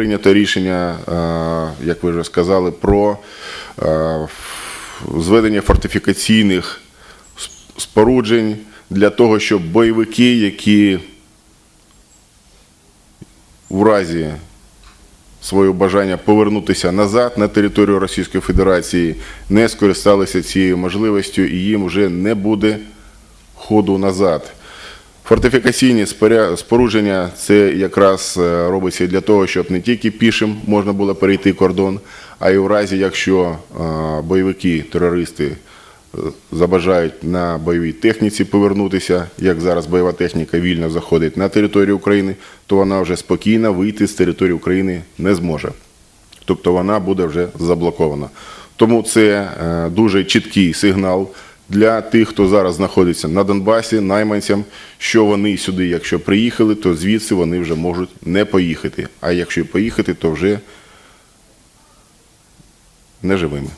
прийнято рішення, е, як ви вже сказали, про е, зведення фортифікаційних споруджень для того, щоб бойовики, які в разі свого бажання повернутися назад на територію Російської Федерації, не скористалися цією можливістю і їм вже не буде ходу назад. Фортифікаційні спорудження це якраз е, робиться для того, щоб не тільки пішим можна було перейти кордон, а й у разі, якщо е, бойовики, терористи е, забажають на бойовій техніці повернутися, як зараз бойова техніка вільно заходить на територію України, то вона вже спокійно вийти з території України не зможе. Тобто вона буде вже заблокована. Тому це дуже чіткий сигнал для тих, хто зараз знаходиться на Донбасі, найманцям, що вони сюди, якщо приїхали, то звідси вони вже можуть не поїхати. А якщо поїхати, то вже неживими.